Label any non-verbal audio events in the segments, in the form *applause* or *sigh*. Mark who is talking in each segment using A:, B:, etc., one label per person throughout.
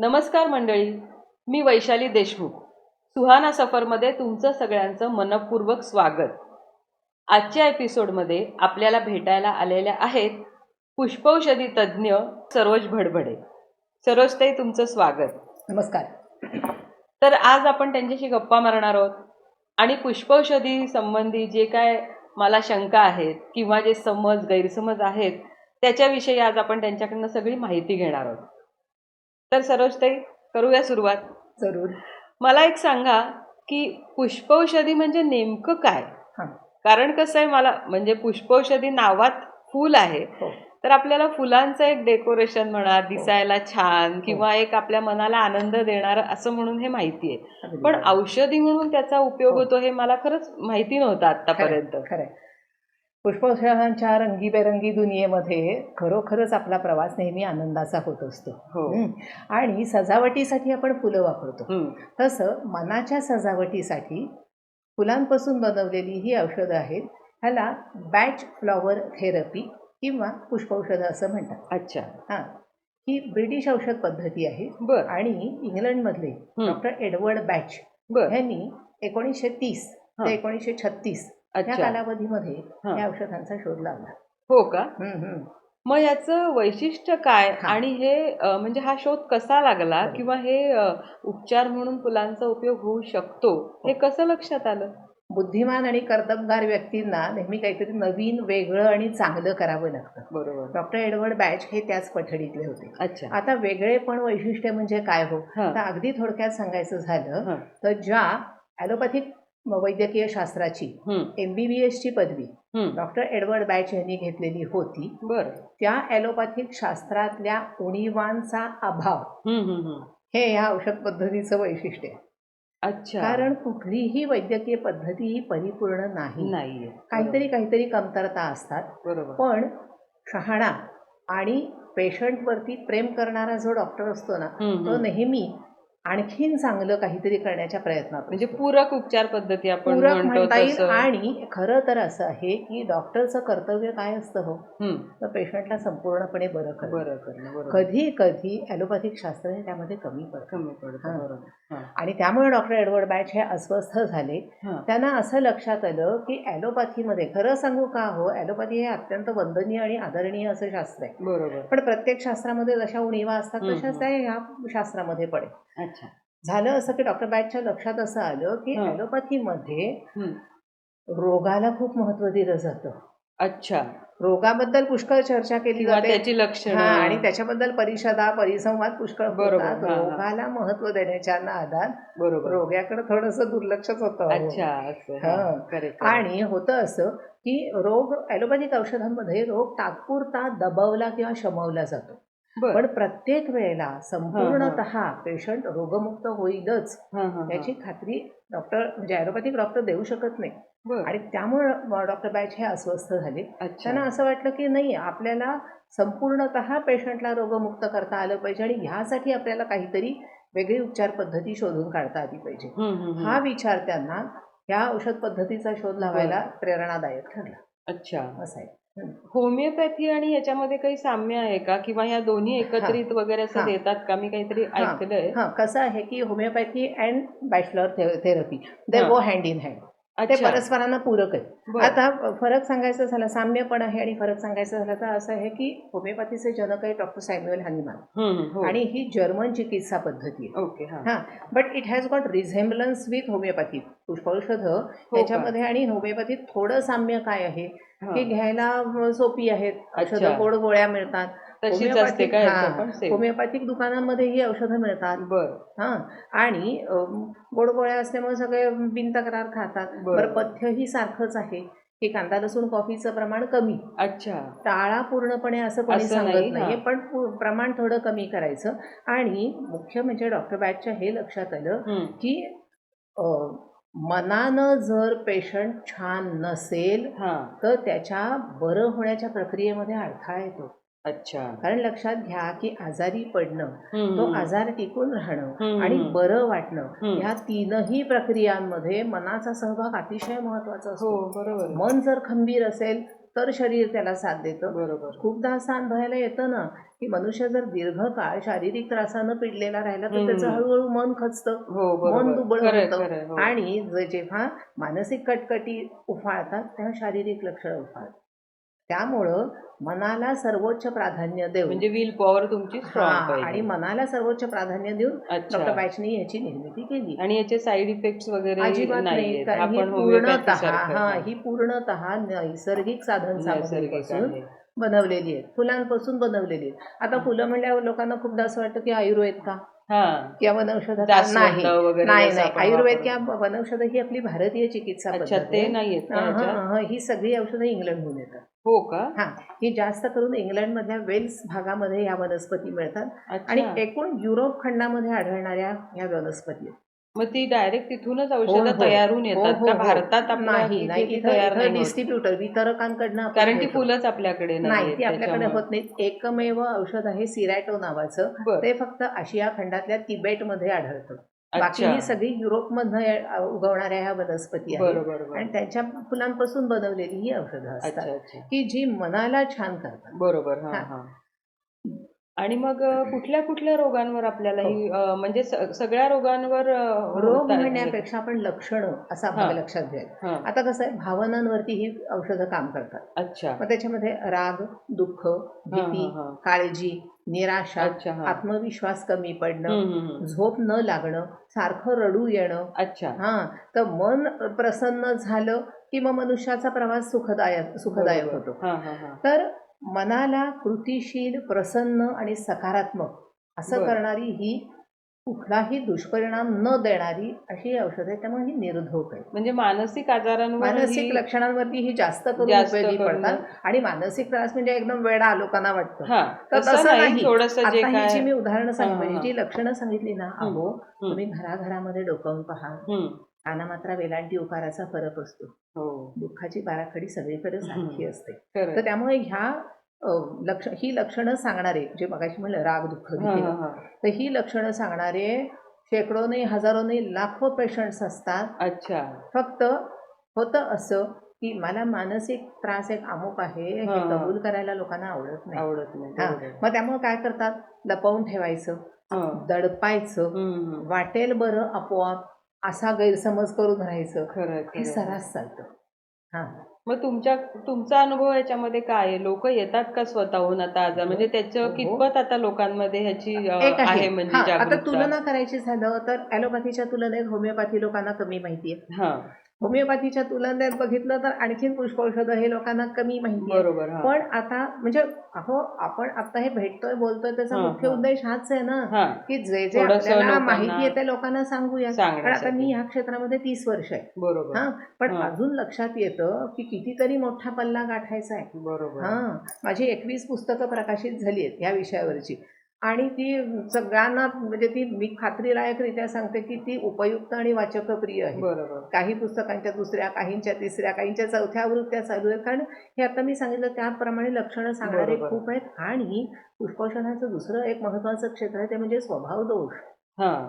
A: नमस्कार मंडळी मी वैशाली देशमुख. सुहाना सफरमध्ये तुमचं सगळ्यांचं मनपूर्वक स्वागत. आजच्या एपिसोडमध्ये आपल्याला भेटायला आलेल्या आहेत पुष्पौषधी तज्ज्ञ सरोज भडभडे. सरोजताई तुमचं स्वागत.
B: नमस्कार.
A: तर आज आपण त्यांच्याशी गप्पा मारणार आहोत आणि पुष्पौषधी संबंधी जे काय मला शंका आहेत किंवा जे समज गैरसमज आहेत त्याच्याविषयी आज आपण त्यांच्याकडनं सगळी माहिती घेणार आहोत. तर सरोजताई करूया सुरुवात.
B: जरूर.
A: मला एक सांगा की पुष्पौषधी म्हणजे नेमकं काय?
B: हां.
A: कारण कसं आहे मला म्हणजे पुष्पौषधी नावात फूल आहे.
B: हो.
A: तर आपल्याला फुलांचं एक डेकोरेशन म्हणा दिसायला छान किंवा एक आपल्या मनाला आनंद देणारं असं म्हणून हे माहिती आहे. पण. औषधी म्हणून त्याचा उपयोग
B: हो.
A: होतो हे मला खरंच माहिती नव्हतं आतापर्यंत
B: पुष्पौषधांच्या रंगीबेरंगी दुनियेमध्ये खरोखरच आपला प्रवास नेहमी आनंदाचा होत असतो.
A: हो.
B: आणि सजावटीसाठी आपण फुलं वापरतो. तसं मनाच्या सजावटीसाठी फुलांपासून बनवलेली ही औषधं आहेत. ह्याला बॅच फ्लॉवर थेरपी किंवा पुष्पौषधं असं म्हणतात.
A: अच्छा.
B: हां. ही ब्रिटिश औषध पद्धती आहे.
A: बर.
B: आणि इंग्लंडमधले डॉक्टर एडवर्ड बॅच ह्यांनी एकोणीसशे तीस. ते एकोणीसशे छत्तीस या
A: अच्छा
B: कालावधीमध्ये
A: हां.
B: या औषधांचा शोध लावला
A: हो का
B: हम्म, हम्म.
A: मग याचं वैशिष्ट्य काय
B: हां.
A: आणि हे अ, म्हणजे हा शोध कसा लागला
B: बरोबर.
A: किंवा हे अ, उपचार म्हणून फुलांचा उपयोग होऊ शकतो हे कसं लक्षात आलं
B: बुद्धिमान आणि कर्तबगार व्यक्तींना नेहमी काहीतरी नवीन वेगळं आणि चांगलं करावं लागतं
A: बरोबर
B: डॉक्टर एडवर्ड बॅच हे त्याच पठडीतले होते
A: अच्छा
B: आता वेगळे पण वैशिष्ट्य म्हणजे काय हो
A: हां.
B: तर अगदी थोडक्यात सांगायचं झालं
A: हां.
B: तर ज्या ॲलोपॅथिक वैद्यकीय शास्त्राची
A: हम्म,
B: एम बी बी एसची पदवी. डॉक्टर एडवर्ड बॅच यांनी घेतलेली होती.
A: बरं.
B: त्या ॲलोपॅथिक शास्त्रातल्या उणीवांचा अभाव. हे या औषध पद्धतीचं वैशिष्ट्य आहे.
A: अच्छा.
B: कारण कुठलीही वैद्यकीय पद्धती ही परिपूर्ण नाही.
A: नाहीये.
B: काहीतरी काहीतरी कमतरता असतात.
A: बरोबर.
B: पण शहाणा आणि पेशंटवरती प्रेम करणारा जो डॉक्टर असतो ना तो. नेहमी आणखीन चांगलं काहीतरी करण्याच्या प्रयत्नात.
A: म्हणजे. पूरक उपचार पद्धती आपण
B: पूरक
A: म्हणतो
B: येईल. आणि खरं तर असं आहे की डॉक्टरचं कर्तव्य काय असतं हो? तर पेशंटला संपूर्णपणे बरं करणं
A: बरं करणं
B: कधी कधी ॲलोपॅथिक शास्त्र हे त्यामध्ये कमी पडतं.
A: कमी पडतं
B: आणि त्यामुळे डॉक्टर एडवर्ड बॅच हे अस्वस्थ झाले. त्यांना असं लक्षात आलं की ॲलोपॅथीमध्ये खरं सांगू का हो? ॲलोपॅथी हे अत्यंत वंदनीय आणि आदरणीय असं शास्त्र आहे.
A: बरोबर.
B: पण प्रत्येक शास्त्रामध्ये जशा उणीवा असतात तशाच त्या ह्या शास्त्रामध्ये पडेल.
A: अच्छा
B: झालं असं की डॉक्टर बॅचच्या लक्षात असं आलं की
A: हां.
B: ॲलोपॅथीमध्ये. रोगाला खूप महत्त्व दिलं जातं
A: अच्छा
B: रोगाबद्दल पुष्कळ चर्चा केली
A: किंवा
B: जाते
A: त्याची लक्षणं
B: हा आणि त्याच्याबद्दल परिषदा परिसंवाद पुष्कळ
A: बरोबर,
B: होतात
A: हा, हा.
B: रोगाला महत्त्व देण्याच्या नादात
A: बरोबर
B: रोग्याकडे थोडंसं दुर्लक्षच होतं
A: अच्छा असं
B: हां.
A: हां, correct.
B: आणि होतं असं की रोग ॲलोपॅथिक औषधांमध्ये रोग तात्पुरता दबवला किंवा शमवला जातो. पण प्रत्येक वेळेला संपूर्णत पेशंट रोगमुक्त होईलच. याची खात्री डॉक्टर म्हणजे ॲलोपॅथिक डॉक्टर देऊ शकत नाही. आणि त्यामुळे डॉक्टर बॅच हे अस्वस्थ झाले. त्यांना असं वाटलं की नाही आपल्याला संपूर्णत पेशंटला रोगमुक्त करता आलं पाहिजे आणि ह्यासाठी आपल्याला काहीतरी वेगळी उपचार पद्धती शोधून काढता आली पाहिजे. हा विचार त्यांना या औषध पद्धतीचा शोध लावायला प्रेरणादायक ठरला.
A: अच्छा.
B: असं आहे. हं.
A: होमिओपॅथी आणि याच्यामध्ये काही साम्य आहे का किंवा ह्या दोन्ही एकत्रित वगैरे असं
B: हां.
A: देतात का मी काहीतरी
B: हां.
A: ऐकलंय
B: हां कसं आहे की होमिओपॅथी अँड बॅचलर थेरपी दे
A: हां.
B: गो हँड इन हँड ते
A: अच्छा
B: परस्परांना पूरक आहे
A: बरं.
B: आता फरक सांगायचं झालं साम्य पण आहे आणि फरक सांगायचं झालं तर असं आहे की होमिओपॅथीचे जनक आहे डॉक्टर सॅम्युअल हनीमान
A: हो.
B: आणि ही जर्मन चिकित्सा पद्धती आहे
A: ओके हा
B: हां but it has got resemblance with homeopathy पुष्पौषध
A: हो का?
B: ह्याच्यामध्ये आणि होमिओपॅथीत थोडं साम्य काय आहे
A: हां.
B: घ्यायला सोपी आहेत. औषधं गोड गोळ्या मिळतात.
A: तशीच असते
B: होमिओपॅथिक- हां, दुकानांमध्ये ही औषधं मिळतात. हां. आणि गोड गोळ्या असल्यामुळे सगळे बिनतक्रार खातात.
A: बरं.
B: बरं पथ्यही सारखंच आहे. की कांदा लसूण कॉफीचं प्रमाण कमी.
A: अच्छा.
B: टाळा पूर्णपणे असं कोणी सांगत
A: नाही,
B: नाहीये
A: हां.
B: पण प्रमाण थोडं कमी करायचं. आणि मुख्य म्हणजे डॉक्टर बॅचच्या हे लक्षात आलं की अं, मनानं जर पेशंट छान नसेल
A: हा
B: तर त्याच्या बरं होण्याच्या प्रक्रियेमध्ये अडथळा येतो
A: अच्छा
B: कारण लक्षात घ्या की आजारी पडणं
A: हम्म,
B: तो
A: हम्म.
B: आजार टिकून राहणं
A: हम्म,
B: आणि. बरं वाटणं
A: हम्म.
B: ह्या तीनही प्रक्रियांमध्ये मनाचा सहभाग अतिशय महत्त्वाचा
A: हो
B: असतो
A: बरोबर
B: मन जर खंबीर असेल तर शरीर त्याला साथ देतं.
A: बरोबर.
B: खूपदा असं अनुभवायला येतं ना की मनुष्य जर दीर्घकाळ शारीरिक त्रासानं पिडलेला राहिला तर त्याचं. हळूहळू मन खचतं.
A: हो
B: मन दुबळ होतं.
A: हो.
B: आणि ज- जेव्हा मानसिक कटकटी उफाळतात तेव्हा शारीरिक लक्षणं उफाळतात. त्यामुळं मनाला सर्वोच्च प्राधान्य देऊन
A: म्हणजे विल पॉवर तुमची
B: हा, आणि मनाला सर्वोच्च प्राधान्य देऊन डॉक्टर बॅचने याची निर्मिती केली.
A: आणि याचे साईड इफेक्ट्स वगैरे
B: अजिबात नाही
A: नाहीयेत.
B: कारण ही
A: आपण
B: पूर्णतः हा
A: हा,
B: ही पूर्णतः नैसर्गिक साधन
A: नैसर्गिक
B: सामग्रीपासून
A: आहे.
B: बनवलेली आहेत. फुलांपासून बनवलेली आहेत. आता फुलं म्हणल्यावर लोकांना खूपदा असं वाटतं की आयुर्वेद का?
A: हा
B: किंवा वनौषध का?
A: जास्वंद
B: नाही नाही. नाही आयुर्वेद. किंवा वनौषध ही आपली भारतीय चिकित्सा पद्धत
A: का
B: हा, सगळी औषधं इंग्लंडहून येतात.
A: हो का?
B: हा. ही जास्त करून इंग्लंडमधल्या वेल्स भागामध्ये या वनस्पती मिळतात. आणि एकूण युरोप खंडामध्ये आढळणाऱ्या ह्या वनस्पती आहेत.
A: मग ती डायरेक्ट तिथूनच
B: हो,
A: औषधं
B: हो.
A: तयारून
B: हो,
A: येतात
B: हो,
A: का. भारतात
B: नाही नाही इथं
A: तयार?
B: डिस्ट्रीब्युटर वितरकांकडनं
A: कारण ती. फुलंच आपल्याकडे
B: नाही ती आपल्याकडे. होत नाही एकमेव औषध आहे सिरॅटो नावाचं. ते फक्त आशिया खंडातल्या तिबेटमध्ये आढळतं बाकी ही सगळी युरोपमध्ये उगवणाऱ्या ह्या वनस्पती आहेत. आणि त्यांच्या फुलांपासून बनवलेली ही औषधं असतात की जी मनाला छान करतात
A: बरोबर आणि मग कुठल्या कुठल्या रोगांवर आपल्याला ही म्हणजे सगळ्या रोगांवर
B: रोग म्हणण्यापेक्षा आपण लक्षणं असं आपल्याला. लक्षात घ्यायचं आता कसं आहे भावनांवरती ही औषधं काम करतात.
A: अच्छा.
B: मग त्याच्यामध्ये राग दुःख भीती. काळजी निराशा आत्मविश्वास कमी पडणं. झोप न लागणं सारखं रडू येणं.
A: अच्छा.
B: हा तर मन प्रसन्न झालं की मग मनुष्याचा प्रवास सुखदायक सुखदायक. होतो. तर मनाला कृतिशील प्रसन्न आणि सकारात्मक असं
A: बरं.
B: करणारी ही कुठलाही दुष्परिणाम न देणारी अशी औषध आहे त्यामुळे ही निर्धोक आहे
A: म्हणजे मानसिक आजारांवर
B: मानसिक लक्षणांवरती ही जास्त करून
A: जास्त
B: उपयोगी
A: करून
B: पडतात आणि मानसिक त्रास म्हणजे एकदम वेळा लोकांना वाटतं
A: हा
B: तर
A: तसं नाही थोडस जे
B: आता ही
A: काय
B: जी मी उदाहरणं सांगितली
A: हा, हा.
B: जी लक्षणं सांगितली ना. अहो
A: हम्म.
B: तुम्ही घराघरामध्ये डोकावून पहा
A: हम्म.
B: कानामात्रा वेलांटी उकाराचा फरक असतो.
A: हो.
B: दुःखाची बाराखडी सगळीकडे सारखी. असते. तर त्यामुळे ह्या अ, लक्ष ही लक्षणं सांगणारे जे मगाशी म्हणलं राग दुःख
A: हा,
B: भीती.
A: हा, हा.
B: तर ही लक्षणं सांगणारे शेकडोने हजारोने लाखो पेशंट्स असतात.
A: अच्छा.
B: फक्त होतं असं की मला मानसिक त्रास एक अमुक आहे हे
A: हा, हा.
B: कबूल करायला लोकांना आवडत नाही.
A: आवडत नाही.
B: हा.
A: बरोबर.
B: मग त्यामुळे काय करतात? लपवून ठेवायचं
A: हा.
B: दडपायचं.
A: हम्म, हम्म.
B: वाटेल बरं आपोआप. असा गैरसमज करून राहायचं
A: खरं
B: हे सर्रास चालतं. हा.
A: मग तुमच्या तुमचा अनुभव याच्यामध्ये काय आहे? लोक येतात का स्वतःहून आता आजार म्हणजे
B: हो,
A: त्याचं
B: हो.
A: कितपत आता लोकांमध्ये ह्याची आहे. म्हणजे
B: आता तुलना करायची झालं तर ॲलोपॅथीच्या तुलनेत होमिओपॅथी लोकांना कमी माहिती आहे.
A: हा.
B: होमिओपॅथीच्या तुलनेत बघितलं तर आणखीन पुष्पौषधं हे लोकांना कमी माहिती
A: बरोबर
B: पण आता म्हणजे अहो आपण आता हे भेटतोय बोलतोय त्याचा मुख्य. उद्देश हाच आहे ना की जे जे आपल्याला माहिती आहे ते लोकांना सांगूया. कारण आता. मी ह्या क्षेत्रामध्ये तीस वर्ष आहे.
A: बरोबर.
B: हा पण. अजून लक्षात येतं की कितीतरी मोठा पल्ला गाठायचा आहे.
A: बरोबर.
B: हा माझी एकवीस पुस्तकं प्रकाशित झाली आहेत या विषयावरची. आणि ती सगळ्यांना म्हणजे ती मी खात्रीलायकरित्या सांगते की ती उपयुक्त आणि वाचकप्रिय आहे.
A: बरोबर.
B: काही पुस्तकांच्या दुसऱ्या काहींच्या तिसऱ्या काहींच्या चौथ्या आवृत्त्या चालू आहेत. कारण हे आता मी सांगितलं त्याप्रमाणे लक्षणं सांगणारे. खूप आहेत. आणि पुष्पोषणाचं दुसरं एक महत्वाचं क्षेत्र आहे ते म्हणजे स्वभाव दोष
A: हा.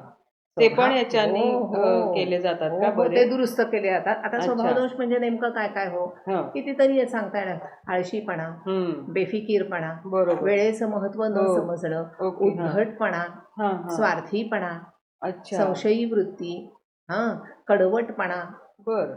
A: ते पण याच्याने
B: हो, हो.
A: केले जातात का
B: हो, ते दुरुस्त केले जातात. आता
A: अच्छा.
B: स्वभाव दोष म्हणजे नेमकं काय काय हो?
A: हा.
B: कितीतरी हे सांगता येणार आळशीपणा
A: हम्म.
B: बेफिकीरपणा
A: बरोबर.
B: वेळेचं महत्त्व न
A: हो.
B: समजणं
A: ओके हा.
B: उद्धटपणा
A: हा हा.
B: स्वार्थीपणा
A: अच्छा.
B: संशयी वृत्ती हा कडवटपणा
A: बर.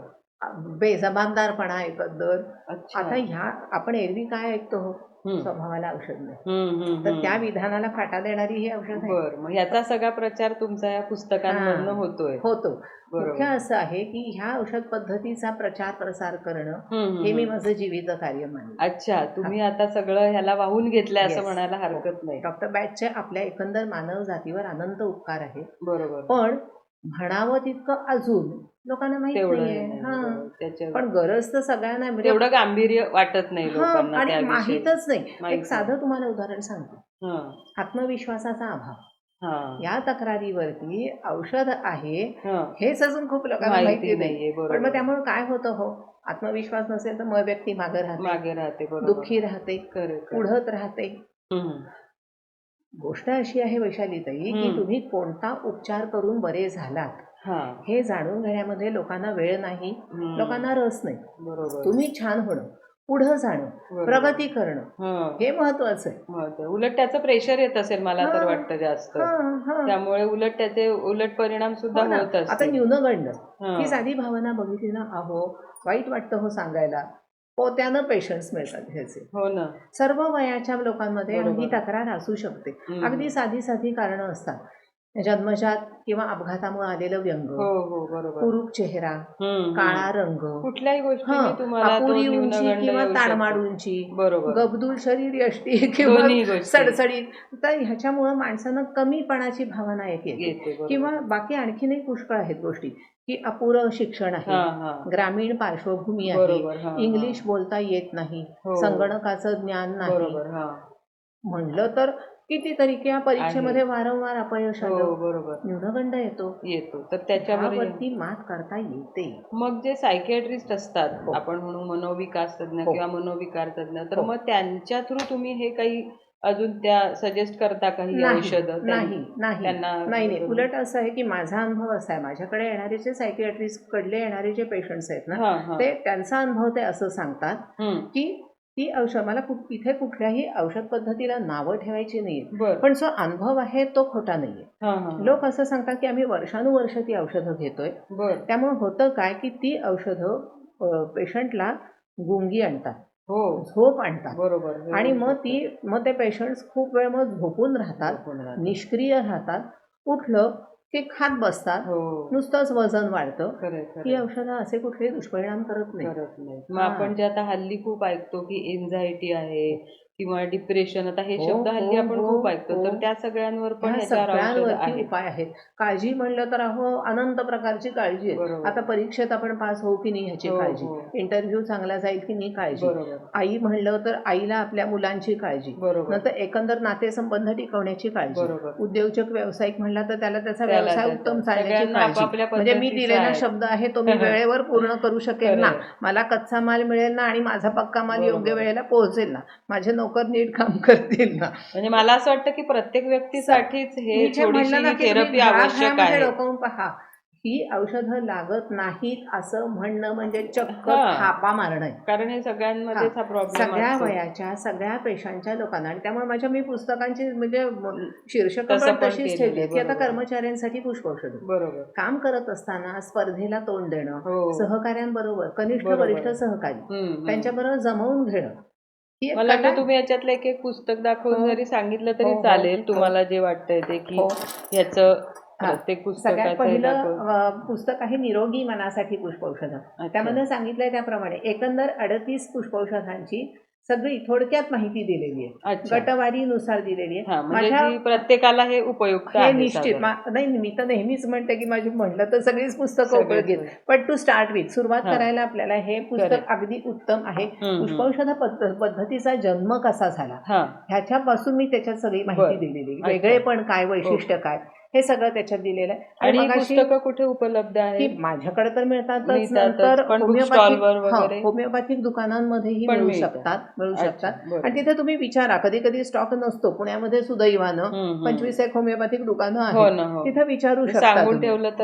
B: बेजबाबदारपणा एकंदर
A: अच्छा.
B: आता ह्या आपण एरवी काय ऐकतो? हो. स्वभावाला औषध नाही. तर. त्या विधानाला फाटा देणारी ही औषध आहे.
A: ह्याचा सगळा प्रचार तुमचा या पुस्तकांमधनं
B: हा.
A: होतोय.
B: होतो. मुख्य असं आहे की ह्या औषध पद्धतीचा प्रचार प्रसार करणं हे मी. माझं जीवित कार्य मानले
A: अच्छा तुम्ही आता सगळं ह्याला वाहून घेतलंय असं. म्हणायला हरकत नाही.
B: डॉक्टर बॅटचे आपल्या एकंदर मानव जातीवर अनंत उपकार आहेत.
A: बरोबर.
B: पण म्हणावं तितकं अजून लोकांना माहीत
A: तेवढं
B: नाहीये.
A: नाही,
B: हा.
A: बरोबर.
B: पण गरज तर सगळ्यांना आहे. म्हणजे
A: तेवढं गांभीर्य वाटत नाही
B: हा,
A: लोकांना
B: आणि
A: त्याविषयी
B: माहीतच नाही.
A: माहीत
B: एक साधं तुम्हाला उदाहरण सांगते.
A: हा.
B: आत्मविश्वासाचा अभाव.
A: हा.
B: या तक्रारीवरती औषध आहे
A: हा.
B: हेच अजून खूप लोकांना
A: माहिती
B: माहिती नाही.
A: नाहीये
B: पण मग
A: बरोबर
B: त्यामुळे काय होतं हो? आत्मविश्वास नसेल तर मग व्यक्ती मागे राहते.
A: मागे राहते बरोबर.
B: दुःखी राहते
A: खरं, खरं.
B: पुढत राहते.
A: हम्म.
B: गोष्ट अशी आहे वैशालीताई की
A: हम्म.
B: तुम्ही कोणता उपचार करून बरे झालात?
A: हा
B: हे जाणून घेण्यामध्ये लोकांना वेळ नाही. लोकांना रस नाही
A: बरोबर
B: तुम्ही छान होणं पुढं जाणं. प्रगती करणं
A: हं.
B: हे महत्वाचं आहे
A: उलट त्याचं प्रेशर येत असेल मला तर
B: हा.
A: वाटतं जास्त
B: हं, हं.
A: त्यामुळे उलट त्याचे उलट परिणाम सुद्धा
B: हो ना.
A: होत
B: आता
A: असतील
B: न्यूनगंड
A: हं.
B: ही साधी भावना बघितली ना अहो वाईट वाटतं हो सांगायला पोत्यानं पेशन्स मिळतात ह्याचे
A: हो ना
B: सर्व वयाच्या लोकांमध्ये
A: बरोबर.
B: ही तक्रार असू शकते
A: हम्म.
B: अगदी साधी साधी कारणं असतात जन्मजात किंवा अपघातामुळे आलेलं व्यंग
A: हो हो बरोबर
B: कुरूप चेहरा काळा. रंग
A: कुठल्याही गोष्टी तुम्हाला तो
B: अपुरी उंची किंवा
A: येऊ शकतो.
B: ताडमाड उंची
A: बरोबर
B: गबदूल शरीर यष्टी *laughs* किंवा
A: गोष्टी.
B: सडसडीत तर ह्याच्यामुळं माणसानं कमीपणाची भावना एक येते
A: येते बरोबर.
B: किंवा बाकी आणखीनही पुष्कळ आहेत गोष्टी की अपुरं शिक्षण
A: हा
B: आहे
A: हा
B: ग्रामीण पार्श्वभूमी
A: बरोबर, हा,
B: आहे. इंग्लिश बोलता येत नाही
A: हो.
B: संगणकाचं ज्ञान नाही
A: बरोबर हा
B: म्हणलं तर कितीतरी किंवा परीक्षेमध्ये वारंवार अपयश
A: हो
B: आलं.
A: बरोबर.
B: न्यूनगंड येतो.
A: येतो. तर त्याच्यावर
B: त्यावरती मात करता येते.
A: मग जे सायकियाट्रिस्ट असतात
B: हो.
A: आपण म्हणू मनोविकास तज्ञ
B: हो.
A: किंवा मनोविकार तज्ञ तर
B: हो.
A: मग त्यांच्या थ्रू तुम्ही हे काही अजून त्या सजेस्ट करता काही
B: नाही
A: औषधं?
B: नाही नाही. नाही नाही. उलट असं आहे की माझा अनुभव असा आहे. माझ्याकडे येणारे जे सायकियाट्रिस्ट कडले येणारे जे पेशंट्स आहेत ना ते त्यांचा अनुभव ते असं सांगतात. की ती औषध मला कुठ इथे कुठल्याही औषध पद्धतीला नावं ठेवायची
A: बर.
B: पण जो अनुभव आहे तो खोटा नाहीये. लोक असं सांगतात की आम्ही वर्षानुवर्ष ती औषधं घेतोय. त्यामुळे होतं काय की ती औषधं पेशंटला गुंगी आणतात.
A: हो.
B: झोप आणतात.
A: बरोबर.
B: आणि मग. ती मग ते पेशंट्स खूप वेळ मग झोपून राहतात.
A: झोपून राहतात.
B: निष्क्रिय राहतात. उठलं की खात बसतात
A: हो.
B: नुसतंच वजन वाढतं. ही औषधं असे कुठलेही दुष्परिणाम करत नाही.
A: करत नाही. मग. आपण जे आता हल्ली खूप ऐकतो की एन्झायटी आहे किंवा डिप्रेशन आता हे
B: हो,
A: शब्द हल्ली
B: हो,
A: आपण
B: हो,
A: खूप ऐकतो
B: हो.
A: तर त्या सगळ्यांवर पण
B: ह्या
A: ह्याच्यावर औषधं
B: सगळ्यांवरती
A: आहेत
B: उपाय आहेत काळजी म्हणलं तर अहो अनंत प्रकारची काळजी आहे
A: बरोबर.
B: आता परीक्षेत आपण पास होऊ की नाही ह्याची
A: हो,
B: काळजी. इंटरव्ह्यू चांगला जाईल की नाही काळजी
A: बरोबर
B: आई म्हणलं तर आईला आपल्या मुलांची काळजी
A: बरोबर
B: नंतर एकंदर नातेसंबंध टिकवण्याची काळजी
A: बरोबर
B: उद्योजक व्यावसायिक म्हणला तर त्याला त्याचा
A: त्याला
B: व्यवसाय
A: त्याचा.
B: उत्तम चालण्याची
A: सगळ्यांना
B: काळजी
A: आपापल्या
B: म्हणजे मी
A: पद्धतीचं
B: दिलेला
A: आहे.
B: शब्द आहे तो मी *laughs* वेळेवर पूर्ण करू शकेल ना. मला कच्चा माल मिळेल ना आणि माझा पक्का माल
A: बरोबर.
B: योग्य वेळेला पोहोचेल ना माझे नोकर नीट काम करतील ना.
A: म्हणजे मला असं वाटतं की प्रत्येक व्यक्तीसाठीच हे थेरपी आवश्यक आहे.
B: डोकावून पहा. ही औषधं लागत नाहीत असं म्हणणं म्हणजे चक्क. थापा मारणं.
A: कारण हे सगळ्यांमध्येच प्रॉब्लेम
B: सगळ्या वयाच्या सगळ्या पेशांच्या लोकांना. आणि त्यामुळे माझ्या मी पुस्तकांची म्हणजे शीर्षक तशीच ठेवली की आता. कर्मचाऱ्यांसाठी पुष्प औषध
A: बरोबर.
B: काम करत असताना स्पर्धेला तोंड देणं
A: हो.
B: सहकाऱ्यांबरोबर कनिष्ठ. वरिष्ठ सहकारी. त्यांच्याबरोबर जमवून घेणं. ही एक
A: मला
B: कला
A: वाटतं तुम्ही याच्यातलं एक एक पुस्तक दाखवून
B: हो.
A: जरी सांगितलं तरी
B: हो, हो,
A: चालेल. तुम्हाला जे वाटतंय ते की
B: हो. हा.
A: प्रत्येक
B: सगळ्यात
A: पुस्तकाचं हे
B: पहिलं
A: दाखव.
B: अ, पुस्तक आहे निरोगी मनासाठी पुष्पौषधं. त्यामध्ये सांगितलंय त्याप्रमाणे एकंदर अडतीस पुष्पौषधांची सगळी थोडक्यात माहिती दिलेली आहे
A: अच्छा
B: गटवारीनुसार दिलेली
A: हा
B: आहे
A: म्हणजे
B: माझ्या
A: जी प्रत्येकाला हे उपयुक्त
B: हे
A: आहे
B: निश्चित. मा- नाही मी तर नेहमीच म्हणते की माझी म्हटलं तर सगळीच पुस्तकं
A: सगळेच
B: उपयोगी
A: होय.
B: पण टू स्टार्ट विथ सुरुवात
A: हा.
B: करायला आपल्याला हे पुस्तक
A: Correct.
B: अगदी उत्तम आहे
A: हम्म, हम्म.
B: पुष्पौषध पद्ध- पद्धतीचा जन्म कसा झाला
A: हा
B: ह्याच्यापासून मी त्याच्यात सगळी माहिती
A: बरं.
B: दिलेली
A: अच्छा.
B: वेगळे पण काय वैशिष्ट्य काय हे सगळं त्याच्यात दिलेलं आहे.
A: आणि ही पुस्तकं कुठे उपलब्ध
B: की
A: आहेत
B: माझ्याकडे तर मिळतातच.
A: मिळतातच,
B: नंतर होमिओपॅथिक? हा, होमिओपॅथिक दुकानांमध्येही मिळू
A: मिळतात.
B: शकतात मिळू शकतात. आणि तिथे तुम्ही विचारा कधी कधी स्टॉक नसतो. पुण्यामध्ये सुदैवानं. पंचवीस एक होमिओपॅथिक दुकानं
A: हो
B: आहेत
A: ना हो.
B: तिथे विचारू
A: ते
B: शकता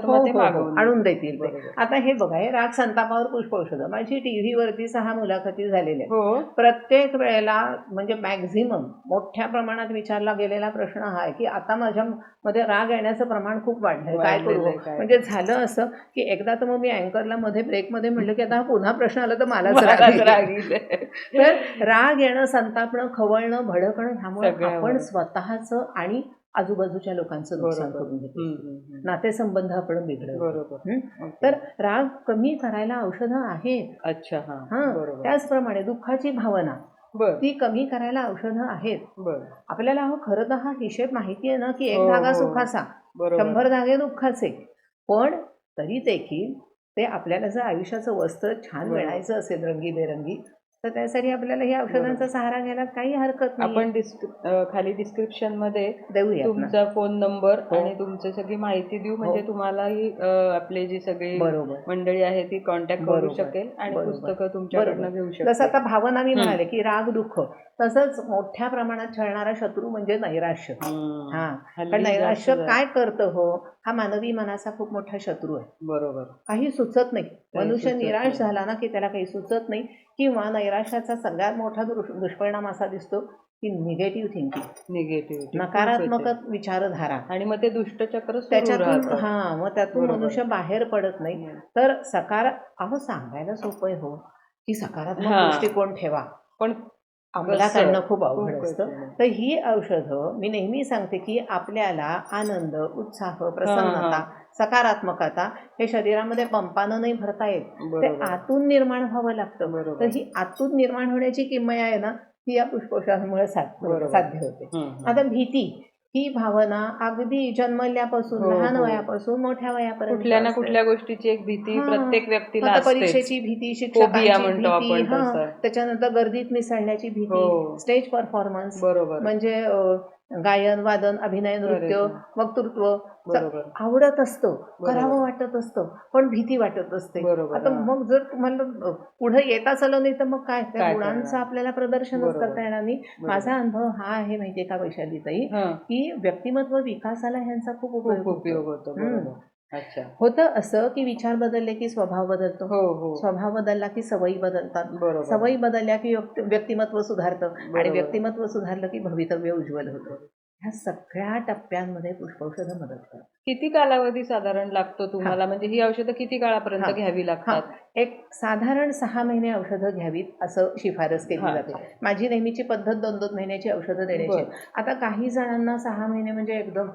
B: हो, हो, हो, आणून
A: देतील.
B: आता हे बघा हे राग संतापावर पुष्प औषधं माझी टीव्हीवरती सहा मुलाखती झालेल्या.
A: हो.
B: प्रत्येक वेळेला म्हणजे मॅक्झिमम मोठ्या प्रमाणात विचारला गेलेला प्रश्न हा आहे की आता माझ्या मध्ये राग येण्याचं प्रमाण खूप वाढलंय. काय करू? म्हणजे झालं असं की एकदा तर मग मी अँकरला मध्ये ब्रेकमध्ये म्हटलं की आता हा पुन्हा प्रश्न आला तर मलाच राग. *laughs* तर राग येणं संतापणं खवळणं भडकणं ह्यामुळे. आपण स्वतःचं आणि आजूबाजूच्या लोकांचं नुकसान करून घेतो. नातेसंबंध आपण?
A: ओके.
B: तर राग कमी करायला औषधं आहेत.
A: अच्छा हा.
B: त्याचप्रमाणे दुःखाची भावना.
A: बर.
B: ती कमी करायला औषधं आहेत.
A: बर.
B: आपल्याला हो खरं तर हा हिशेब माहिती आहे ना की एक
A: हो,
B: धागा
A: हो.
B: सुखाचा
A: बरोबर.
B: शंभर धागे दुःखाचे. पण तरी देखील ते आपल्याला जर आयुष्याचं वस्त्र छान
A: बरोबर.
B: मिळायचं असेल रंगीबेरंगी तर त्यासाठी आपल्याला या औषधांचा. सहारा घ्यायला काही हरकत नाही
A: आपण खाली डिस्क्रिप्शनमध्ये
B: देऊया.
A: तुमचा फोन नंबर
B: हो.
A: आणि तुमची सगळी माहिती देऊ म्हणजे
B: हो.
A: तुम्हालाही आपले जी सगळी मंडळी आहे ती कॉन्टॅक्ट करू. शकेल आणि. पुस्तकं तुमच्याकडनं. घेऊ
B: जसं
A: शकते
B: आता भावना मी. म्हणाले की राग दुःख तसंच मोठ्या प्रमाणात छळणारा शत्रू म्हणजे नैराश्य. हा पण नैराश्य काय करतं हो हा मानवी मनाचा खूप मोठा शत्रू आहे
A: बरोबर
B: काही सुचत नाही मनुष्य निराश. झाला ना की त्याला काही सुचत नाही किंवा नैराश्याचा सगळ्यात मोठा दुष- दुष्परिणाम असा दिसतो की निगेटिव्ह थिंकिंग
A: निगेटिव्हिटी
B: नकारात्मक विचारधारा
A: आणि मग ते दुष्टचक्र
B: त्याच्यातून. हा मग त्यातून. मनुष्य बाहेर पडत नाही. तर सकार अहो सांगायला सोपं आहे हो की सकारात्मक. दृष्टिकोन ठेवा
A: पण कसं?
B: आणणं खूप अवघड असतं. तर ही औषधं मी नेहमी सांगते की आपल्याला आनंद उत्साह प्रसन्नता सकारात्मकता हे शरीरामध्ये पंपानं नाही भरता येत ते आतून निर्माण व्हावं लागतं
A: बरोबर.
B: तर ही आतून निर्माण होण्याची किमया आहे ना ती या पुष्पोषामुळे साध्य होते. आता भीती ही भावना अगदी जन्मल्यापासून
A: हो,
B: लहान
A: हो.
B: वयापासून मोठ्या वयापर्यंत
A: कुठल्या ना
B: असते.
A: कुठल्या गोष्टीची एक भीती
B: हा.
A: प्रत्येक व्यक्तीला
B: आता
A: असते
B: परीक्षेची भीती शिक्षकांची
A: म्हणतो
B: भीती
A: आपण
B: हा.
A: तसं.
B: त्याच्यानंतर गर्दीत मिसळण्याची भीती
A: हो.
B: स्टेज परफॉर्मन्स
A: बरोबर
B: म्हणजे अ, गायन वादन अभिनय नृत्य. वक्तृत्व आवडत असतं. करावं वाटत असतं पण भीती वाटत असते आता. मग जर तुम्हाला पुढे येताच आलं नाही तर मग काय त्या गुणांचं? आपल्याला प्रदर्शनच. करता येणार नाही माझा अनुभव हा आहे माहितीये का वैशालीताई की व्यक्तिमत्व विकासाला ह्यांचा खूप उपयोग होतो.
A: अच्छा.
B: होतं असं की विचार बदलले की स्वभाव बदलतो.
A: हो हो.
B: स्वभाव बदलला की सवयी बदलतात.
A: बरोबर.
B: सवयी बदलल्या की व्यक्ति- व्यक्तिमत्व सुधारतं. आणि
A: बरोबर.
B: व्यक्तिमत्व सुधारलं की भवितव्य उज्ज्वल होतं. ह्या सगळ्या टप्प्यांमध्ये पुष्पौषधं मदत करतात
A: किती कालावधी साधारण लागतो तुम्हाला? म्हणजे ही औषधं किती काळापर्यंत. घ्यावी लागतात?
B: एक साधारण सहा महिने औषधं घ्यावीत असं शिफारस केली
A: हा.
B: जाते. माझी नेहमीची पद्धत दोन दोन महिन्याची औषधं देण्याची. आता काही जणांना सहा महिने म्हणजे एकदम.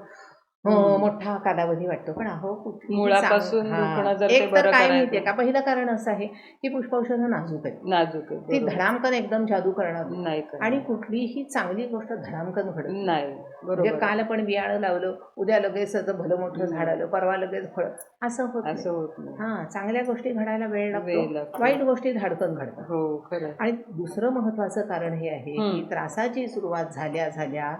B: मोठा कालावधी वाटतो पण अहो
A: मुळापासून
B: एक तर काय. माहितीये का पहिलं कारण असं आहे की पुष्पौषधं नाजूक आहेत
A: नाजूक आहे,
B: ती. धडामकन एकदम जादू करणार नाही. आणि कुठलीही चांगली गोष्ट धडामकन घडत नाही. म्हणजे काल आपण बियाणं लावलं उद्या लगेच भलं मोठं झाड आलं परवा लगेच फळ असं होत.
A: असं होत
B: हा चांगल्या गोष्टी घडायला वेळ लागतो. वाईट गोष्टी धाडकन घडतात
A: हो खरं
B: आणि दुसरं महत्वाचं कारण हे आहे की. त्रासाची सुरुवात झाल्या झाल्या.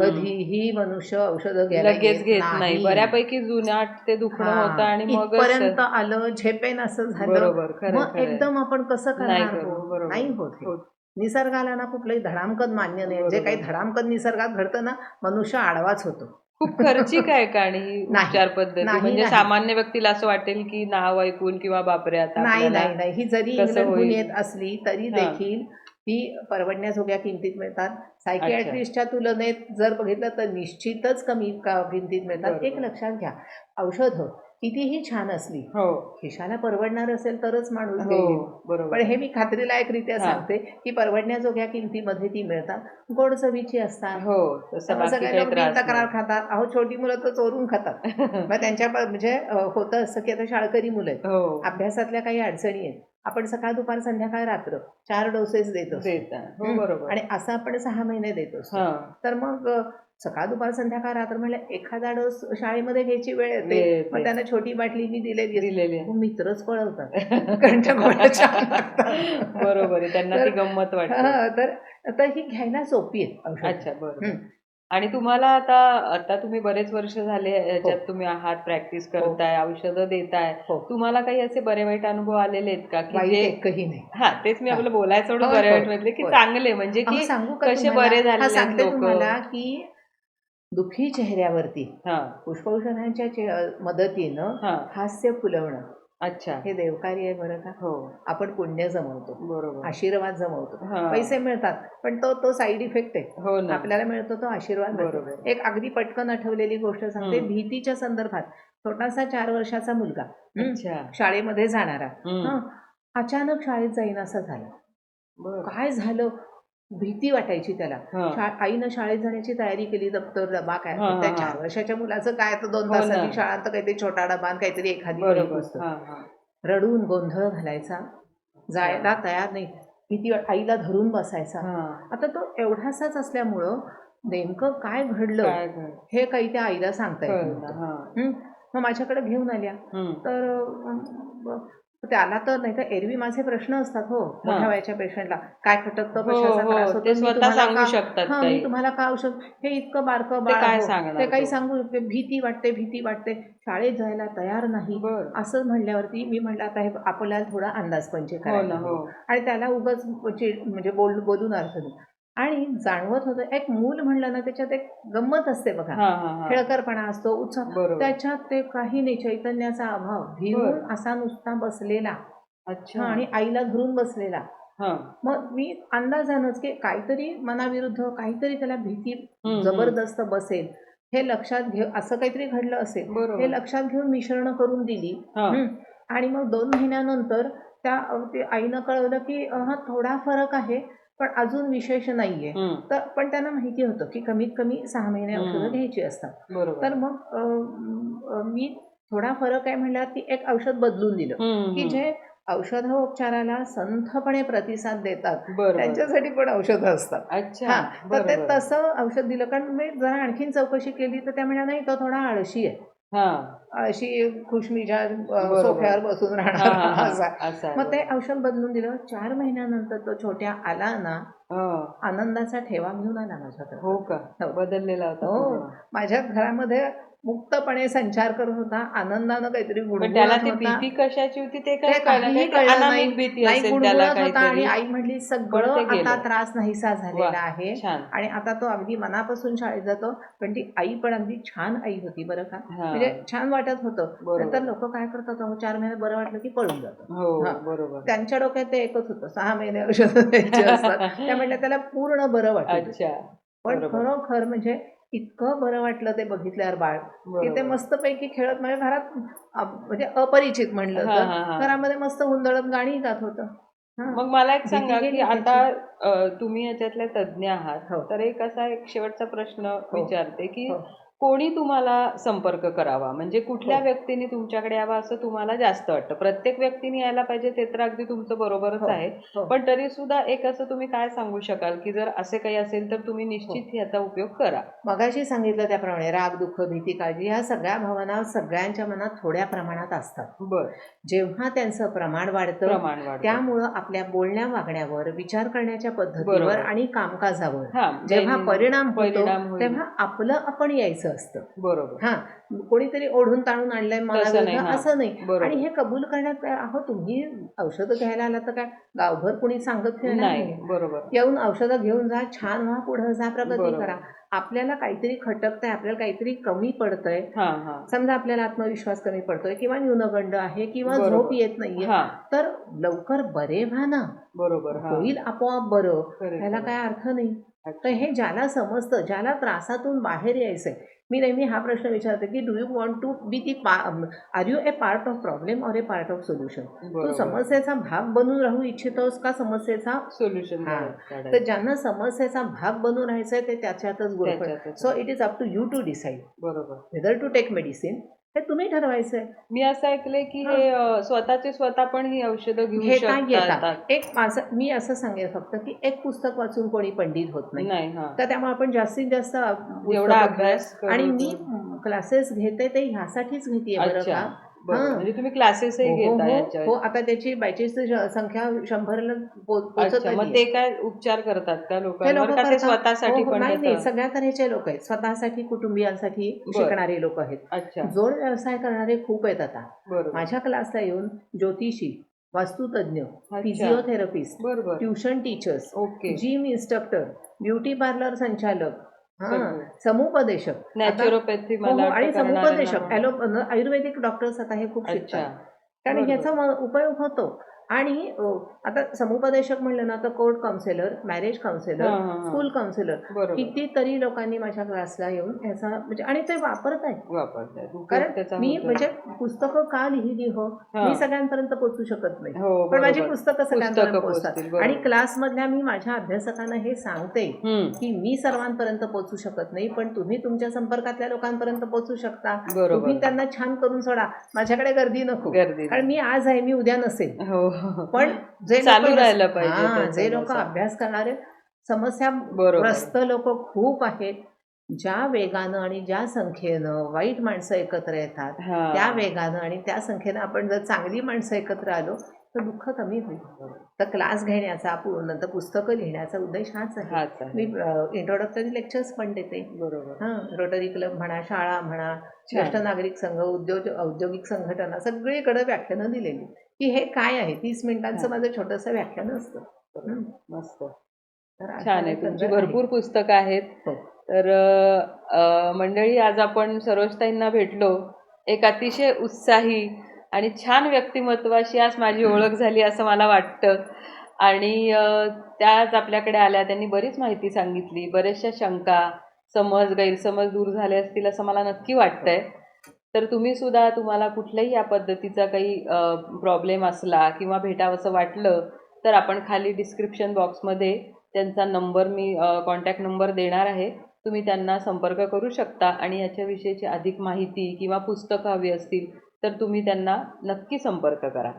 B: कधीही मनुष्य औषधं घ्यायला
A: घेत नाही बऱ्यापैकी जुनाट ते दुखणं. होतं आणि मग
B: इथपर्यंत आलं झेपेन असं झालं मग एकदम आपण कसं करणार
A: करू,
B: हो? नाही होत. निसर्गाला ना कुठलंही धडामकन मान्य नाही जे. काही धडामकन निसर्गात घडतं ना मनुष्य आडवाच होतो
A: खूप खर्चिक आहे का आणि. *laughs* उपचार पद्धती म्हणजे. सामान्य व्यक्तीला असं वाटेल की नाव ऐकून किंवा बापरे आता
B: नाही नाही ही जरी? येत असली तरी. देखील ती परवडण्याजोग्या किमतीत मिळतात. सायकियाट्रिस्टच्या तुलनेत जर बघितलं तर निश्चितच कमी किमतीत मिळतात. एक लक्षात घ्या. औषधं कितीही छान असली
A: हो.
B: खिशाला परवडणार असेल तरच माणूस
A: हो बरोबर.
B: पण हे मी खात्रीलायकरित्या. सांगते की परवडण्याजोग्या किमतीमध्ये ती मिळतात. गोड चवीची असतात.
A: हो
B: सगळे लोक तक्रार. खातात. अहो छोटी मुलं तर चोरून खातात. *laughs* मग त्यांच्या म्हणजे होतं असं की आता शाळकरी मुलं आहेत.
A: हो.
B: अभ्यासातल्या काही अडचणी आहेत. आपण सकाळ दुपार संध्याकाळ रात्र चार डोसेस देत
A: हो. बरोबर
B: आणि असं आपण सहा महिने देत
A: हा
B: तर मग सकाळ दुपार संध्याकाळ रात्र म्हणजे एखादा डोस शाळेमध्ये घ्यायची वेळ येते. मग त्यांना छोटी बाटली मी दिलेली.
A: दिलेले
B: मित्रच पळवतात *laughs* कारण त्या.
A: बरोबर आहे त्यांना ती गंमत वाटते
B: हा, तर ही घ्यायला सोपी आहे.
A: अच्छा बरोबर. आणि तुम्हाला आता आता तुम्ही बरेच वर्ष झाले याच्यात तुम्ही आहात प्रॅक्टिस करताय औषधं देताय.
B: हो.
A: तुम्हाला काही असे बरे वाईट अनुभव आलेले आहेत का? की
B: वाईट
A: जे
B: एकही नाही.
A: हा तेच मी
B: हा.
A: आपलं बोलायचं सोडून
B: हो,
A: बरे
B: हो,
A: वाईट म्हटले की
B: हो.
A: चांगले म्हणजे
B: अहो,
A: की
B: सांगू का
A: कसे
B: तुम्हाला?
A: बरे झालेले
B: हा, सांगते
A: लोक.
B: तुम्हाला की दुःखी चेहऱ्यावरती
A: हा.
B: पुष्पौषधांच्या चे- मदतीनं
A: हा.
B: हास्य फुलवणं.
A: अच्छा.
B: हे देवकार्य आहे बरं का?
A: हो.
B: आपण पुण्य जमवतो.
A: बरोबर.
B: आशीर्वाद जमवतो.
A: हा.
B: पैसे मिळतात पण तो तो साईड इफेक्ट आहे.
A: हो ना.
B: आपल्याला मिळतो तो आशीर्वाद मिळतो.
A: बरोबर.
B: एक अगदी पटकन आठवलेली गोष्ट सांगते.
A: हम्म.
B: भीतीच्या संदर्भात छोटासा चार वर्षाचा मुलगा
A: अच्छा.
B: शाळेमध्ये जाणारा. हं, अचानक शाळेत जाईन असं झालं.
A: बरं.
B: काय झालं? भीती वाटायची त्याला
A: हा.
B: आईनं शाळेत जाण्याची तयारी केली दप्तर डबा काय
A: हा, हा,
B: त्या
A: हा.
B: चार वर्षाच्या मुलाचं काय तर दोन
A: हो ना.
B: तासाची शाळा तर काहीतरी छोटा डबा काहीतरी एखादी
A: हा हा
B: रडून गोंधळ घालायचा जायला तयार नाही भीती आईला धरून बसायचा
A: हा
B: आता तो एवढासाच असल्यामुळं नेमकं काय घडलं हे काही त्या आईला सांगता येत.
A: हा
B: हं? मग माझ्याकडे घेऊन आल्या. तर त्याला तर नाही तर एरवी माझे प्रश्न असतात हो मोठ्या वयाच्या पेशंटला काय खटकतं
A: हो,
B: कशाचा
A: हो, सांगू शकतात.
B: मी तुम्हाला का औषध हे इतकं बारकं बाळ
A: काय
B: हो, ते काही? सांगू शकते भीती वाटते भीती वाटते शाळेत जायला तयार नाही. असं म्हणल्यावरती मी म्हटलं आता हे आपल्याला थोडा अंदाजपंचे
A: हो
B: करायला. आणि त्याला उगाच म्हणजे बोल बोलून अर्थ नाही आणि जाणवत होतं एक मूल म्हणलं ना त्याच्यात एक गंमत असते बघा. खेळकरपणा असतो उत्साह. त्याच्यात ते काही नाही चैतन्याचा अभाव. भिवून. असा नुसता बसलेला.
A: अच्छा.
B: आणि आईला धरून बसलेला.
A: हा.
B: मग मी अंदाजानंच की काहीतरी मनाविरुद्ध काहीतरी त्याला भीती जबरदस्त बसेल. हे लक्षात घे असं काहीतरी घडलं असेल. हे लक्षात घेऊन मिश्रण करून दिली. आणि मग दोन महिन्यानंतर त्या आईनं कळवलं की हा थोडा फरक आहे. पण अजून विशेष नाहीये. तर पण त्यांना माहिती होतं की कमीत कमी सहा महिने. औषधं घ्यायची असतात. तर मग म, थोडा फरक आहे म्हणल्यावर ती एक औषध बदलून दिलं. की. जे औषधोपचाराला संथपणे प्रतिसाद देतात त्यांच्यासाठी पण औषधं असतात.
A: अच्छा
B: तर ते तसं औषध दिलं. कारण मी जरा आणखीन चौकशी केली तर त्या म्हणल्या नाही तो थोडा आळशी आहे.
A: हा
B: अशी खुशमीच्या अ,
A: बरोबर.
B: सोफ्यावर बसून
A: हा,
B: राहणार
A: हा.
B: असा
A: असं आहे,
B: मग ते
A: बरोबर.
B: औषध बदलून दिलं चार महिन्यानंतर तो छोट्या आला ना
A: हा.
B: आनंदाचा ठेवा घेऊन आला माझ्याकडे
A: हो का
B: हो.
A: बदललेला होता
B: हो. माझ्या घरामध्ये मुक्तपणे संचार करत होता. आनंदानं काहीतरी
A: त्याला ती भीती कशाची होती? ते
B: होता आणि आई
A: ते
B: सगळं. आता त्रास नाहीसा झालेला आहे. आणि आता तो अगदी मनापासून शाळेत जातो. पण ती आई पण अगदी छान आई होती बरं का. म्हणजे छान वाटत होतं. नंतर लोक काय करतात चार महिने बरं वाटलं की पळून जातं
A: हो. बरोबर.
B: त्यांच्या डोक्यात ते एकच होतं. सहा महिने औषध *laughs* म्हणल्या त्याला पूर्ण बरं वाटलं
A: अच्छा.
B: पण. खरोखर म्हणजे इतकं बरं वाटलं ते बघितल्यावर बाळ की ते. मस्तपैकी खेळत म्हणजे घरात म्हणजे अपरिचित म्हणलं
A: हा, हा, हा.
B: तर घरामध्ये मस्त हुंदडत गाणी गात होतं हा.
A: मग मला एक सांगा की आता तुम्ही याच्यातले तज्ज्ञ आहात
B: हो.
A: तर एक असा एक शेवटचा प्रश्न विचारते की
B: हो.
A: कोणी तुम्हाला संपर्क करावा म्हणजे कुठल्या
B: हो.
A: व्यक्तीने तुमच्याकडे यावं असं तुम्हाला जास्त वाटतं प्रत्येक व्यक्तीने यायला पाहिजे ते तर अगदी तुमचं बरोबरच
B: हो.
A: आहे
B: हो.
A: पण तरी सुद्धा एक असं तुम्ही काय सांगू शकाल की जर असे काही असेल तर तुम्ही निश्चित. याचा उपयोग करा
B: मगाशी सांगितलं त्याप्रमाणे राग दुःख भीती काळजी ह्या सगळ्या भावना सगळ्यांच्या मनात थोड्या प्रमाणात असतात
A: बर
B: जेव्हा त्यांचं प्रमाण वाढतं
A: प्रमाण वाढतं
B: त्यामुळं आपल्या बोलण्या वागण्यावर विचार करण्याच्या पद्धतीवर
A: बरोबर.
B: आणि कामकाजावर
A: हा
B: जेव्हा
A: दैनंदिन
B: परिणाम होतो
A: परिणाम होईल.
B: तेव्हा आपलं आपण यायचं असतं.
A: बरोबर.
B: हा. कोणीतरी ओढून ताणून आणलंय
A: नाही, हा.
B: असं नाही.
A: बरोबर.
B: आणि हे कबूल करण्यात अहो तुम्ही औषधं घ्यायला आला तर काय? गावभर कोणी सांगत फिरणार
A: नाही.
B: नाही.
A: बरोबर.
B: येऊन औषधं घेऊन जा छान व्हा पुढं जा प्रगती
A: बरोबर.
B: करा. आपल्याला काहीतरी खटकतंय आपल्याला काहीतरी कमी पडतंय.
A: हा हा.
B: समजा आपल्याला आत्मविश्वास कमी पडतोय किंवा न्यूनगंड आहे किंवा
A: बरोबर.
B: झोप येत नाहीये
A: हा.
B: तर लवकर बरे व्हा ना.
A: बरोबर हा.
B: होईल आपोआप बरं.
A: खरं,
B: ह्याला. काय अर्थ नाही. तर हे ज्याला समजतं ज्याला त्रासातून बाहेर यायचंय मी नेहमी हा प्रश्न विचारते की do you want to be the are you a part of problem or a part of solution तू. समस्येचा भाग बनून राहू इच्छितोस का समस्येचा
A: सोल्युशन
B: हा. तर ज्यांना समस्येचा भाग बनून राहायचंय ते त्याच्यातच
A: त्याच्यातच.
B: So it is up to you to decide
A: बरोबर
B: वेदर टू टेक मेडिसिन हे तुम्ही ठरवायचंय.
A: मी असं ऐकलंय की हे. अ, स्वतःचे स्वतः पण ही औषधं घेऊ
B: घेता
A: शकतात.
B: येतात एक माझं मी असं सांगेन फक्त की एक पुस्तक वाचून कोणी पंडित होत नाही.
A: नाही हा.
B: तर त्यामुळे आपण जास्तीत जास्त पुस्तकं
A: एवढा. अभ्यास करून-
B: आणि मी क्लासेस घेते ते ह्यासाठीच घेते बरं
A: अच्छा.
B: का.
A: म्हणजे तुम्ही क्लासेसही
B: हो, हो,
A: घेता
B: हो, हो आता त्याची बॅचेसची संख्या शंभरला पो-
A: अच्छा मग. ते काय उपचार करतात का
B: ते
A: लोकांवर
B: लोक
A: का ते
B: करतात.
A: स्वतःसाठी
B: हो, हो,
A: पण
B: नाही नाही? सगळ्या तऱ्हेचे लोक आहेत स्वतःसाठी कुटुंबियांसाठी
A: बरं.
B: शिकणारे लोक आहेत
A: अच्छा
B: जोड व्यवसाय करणारे खूप आहेत आता
A: बरोबर
B: माझ्या क्लासला येऊन ज्योतिषी वास्तुतज्ञ. फिजिओथेरपिस्ट
A: बरोबर
B: tuition teachers
A: okay
B: gym instructor beauty parlour संचालक. समुपदेशक.
A: नॅचरोपॅथी
B: हो,
A: मला
B: हो, आणि समुपदेशक आयुर्वेदिक डॉक्टर्स आता हे खूप शिकतात. कारण. ह्याचा उपयोग होतो. आणि आता समुपदेशक म्हणलं ना तर court counsellor marriage counsellor. School counsellor कितीतरी लोकांनी माझ्या क्लासला येऊन ह्याचा म्हणजे आणि ते वापरत आहेत.
A: उपयोग
B: कारण मी. म्हणजे पुस्तकं का लिहिली हो. मी सगळ्यांपर्यंत पोहोचू शकत नाही.
A: हो
B: पण माझी. पुस्तकं सगळ्यांपर्यंत पोहोचतात. आणि क्लासमधल्या मी माझ्या अभ्यासकांना हे सांगते की मी सर्वांपर्यंत पोहोचू शकत नाही पण तुम्ही तुमच्या संपर्कातल्या लोकांपर्यंत पोहोचू शकता. तुम्ही त्यांना छान करून सोडा. माझ्याकडे गर्दी नको. कारण मी आज आहे मी उद्या नसेल.
A: हो. *laughs*
B: पण जे
A: चालू राहिलं पाहिजे
B: जे लोक. अभ्यास करणारे समस्या. ग्रस्त लोक खूप आहेत ज्या वेगानं आणि ज्या संख्येनं वाईट माणसं एकत्र येतात. त्या वेगानं आणि त्या संख्येनं आपण जर चांगली माणसं एकत्र आलो तर दुःख कमी होईल तर क्लास घेण्याचा नंतर पुस्तकं लिहिण्याचा उद्देश हाच आहे
A: हाच आहे.
B: मी इंट्रोडक्टरी लेक्चर्स पण देते
A: बरोबर
B: हां रोटरी क्लब म्हणा शाळा म्हणा ज्येष्ठ नागरिक संघ उद्योग औद्योगिक संघटना सगळीकडे व्याख्यानं दिलेली की हे काय आहे? तीस मिनिटांचं. माझं छोटंसं व्याख्यान असतं.
A: मस्त. छान आहे तुमची. भरपूर पुस्तकं आहेत.
B: हो.
A: तर मंडळी आज आपण सरोजताईंना भेटलो. एक अतिशय उत्साही आणि छान व्यक्तिमत्वाशी आज माझी ओळख झाली असं मला वाटतं. आणि त्याच आपल्याकडे आल्या. त्यांनी बरीच माहिती सांगितली. बऱ्याचशा शंका समज गैरसमज दूर झाले असतील असं मला नक्की वाटतंय. तर तुम्ही सुद्धा तुम्हाला कुठल्याही या पद्धतीचा काही प्रॉब्लेम असला किंवा भेटावंसं वाटलं तर आपण खाली डिस्क्रिप्शन बॉक्समध्ये त्यांचा नंबर मी कॉन्टॅक्ट नंबर देणार आहे. तुम्ही त्यांना संपर्क करू शकता आणि याच्याविषयीची अधिक माहिती किंवा पुस्तकं हवी असतील तर तुम्ही त्यांना नक्की संपर्क करा.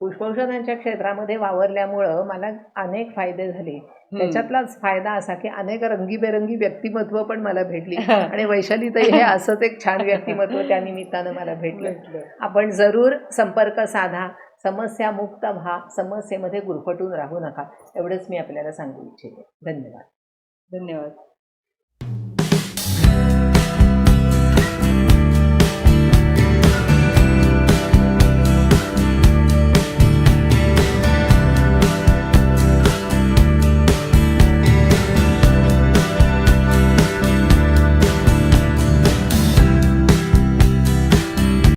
B: पुष्पौषधांच्या क्षेत्रामध्ये वावरल्यामुळं मला अनेक फायदे झाले. त्याच्यातलाच फायदा असा की अनेक रंगीबेरंगी व्यक्तिमत्व पण मला भेटली. *laughs* आणि वैशालीताई हे असंच एक छान व्यक्तिमत्व त्या निमित्तानं मला भेटलं.
A: भेटलं.
B: आपण जरूर संपर्क साधा समस्या मुक्त व्हा समस्येमध्ये गुरफटून राहू नका. एवढंच मी आपल्याला सांगू इच्छिते. धन्यवाद.
A: धन्यवाद.